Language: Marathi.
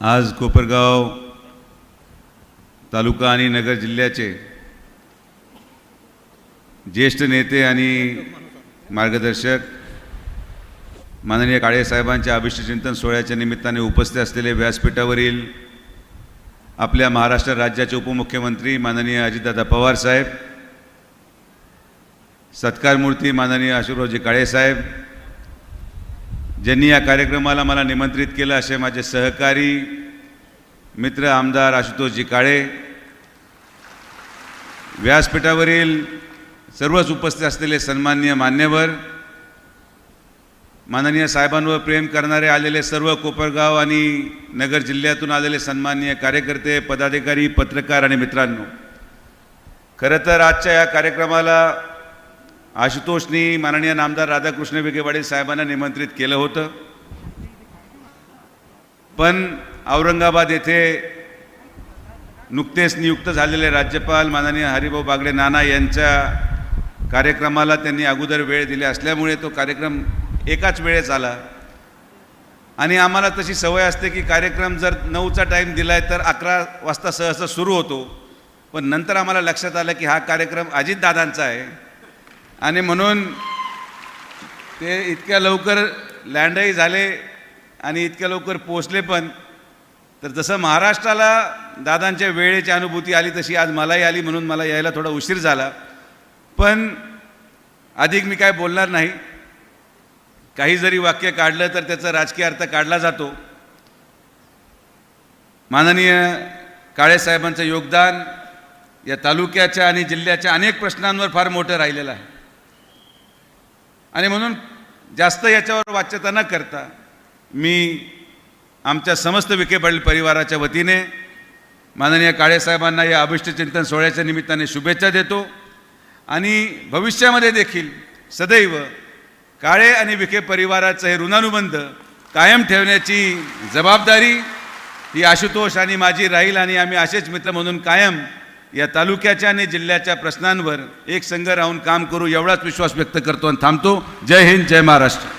आज कोपरगाव तालुका आणि नगर जिल्ह्याचे ज्येष्ठ नेते आणि मार्गदर्शक माननीय काळेसाहेबांच्या अभिष्टचिंतन सोहळ्याच्या निमित्ताने उपस्थित असलेले व्यासपीठावरील आपल्या महाराष्ट्र राज्याचे उपमुख्यमंत्री माननीय अजितदादा पवार साहेब सत्कारमूर्ती माननीय अशोकरावजी काळेसाहेब ज्यांनी या कार्यक्रमाला मला निमंत्रित केलं असे माझे सहकारी मित्र आमदार आशुतोषजी काळे व्यासपीठावरील सर्वच उपस्थित असलेले सन्माननीय मान्यवर माननीय साहेबांवर प्रेम करणारे आलेले सर्व कोपरगाव आणि नगर जिल्ह्यातून आलेले सन्माननीय कार्यकर्ते पदाधिकारी पत्रकार आणि मित्रांनो खरं तर आजच्या या कार्यक्रमाला आशुतोषनी माननीय नामदार राधाकृष्ण विखेवाडे साहेबांना निमंत्रित केलं होतं. पण औरंगाबाद येथे नुकतेच नियुक्त झालेले राज्यपाल माननीय हरिभाऊ बागडे नाना यांच्या कार्यक्रमाला त्यांनी अगोदर वेळ दिली असल्यामुळे तो कार्यक्रम एकाच वेळेस आला. आणि आम्हाला तशी सवय असते की कार्यक्रम जर नऊचा टाईम दिला आहे तर अकरा वाजता सहसा सुरू होतो. पण नंतर आम्हाला लक्षात आलं की हा कार्यक्रम अजितदादांचा आहे. आणि म्हणून ते इतक्या लवकर लँडही झाले आणि इतक्या लवकर पोचले पण. तर जसं महाराष्ट्राला दादांच्या वेळेची अनुभूती आली तशी आज मलाही आली म्हणून मला यायला थोडा उशीर झाला. पण अधिक मी काय बोलणार नाही. काही जरी वाक्य काढलं तर त्याचा राजकीय अर्थ काढला जातो. माननीय काळेसाहेबांचं योगदान या तालुक्याच्या आणि जिल्ह्याच्या अनेक प्रश्नांवर फार मोठं राहिलेलं आहे. आणि म्हणून जास्त याच्यावर वाच्यता न करता मी आमच्या समस्त विखे पाटील परिवाराच्या वतीने माननीय काळेसाहेबांना या अभिष्टचिंतन सोहळ्याच्या निमित्ताने शुभेच्छा देतो. आणि भविष्यामध्ये देखील सदैव काळे आणि विखे परिवाराचं हे ऋणानुबंध कायम ठेवण्याची जबाबदारी ही आशुतोष आणि माझी राहील आणि आम्ही असेच मित्र म्हणून कायम या तालुक्याच्या आणि जिल्ह्याच्या प्रश्नांवर एक संघ राहून काम करू एवढाच विश्वास व्यक्त करतो आणि थांबतो. जय हिंद जय महाराष्ट्र.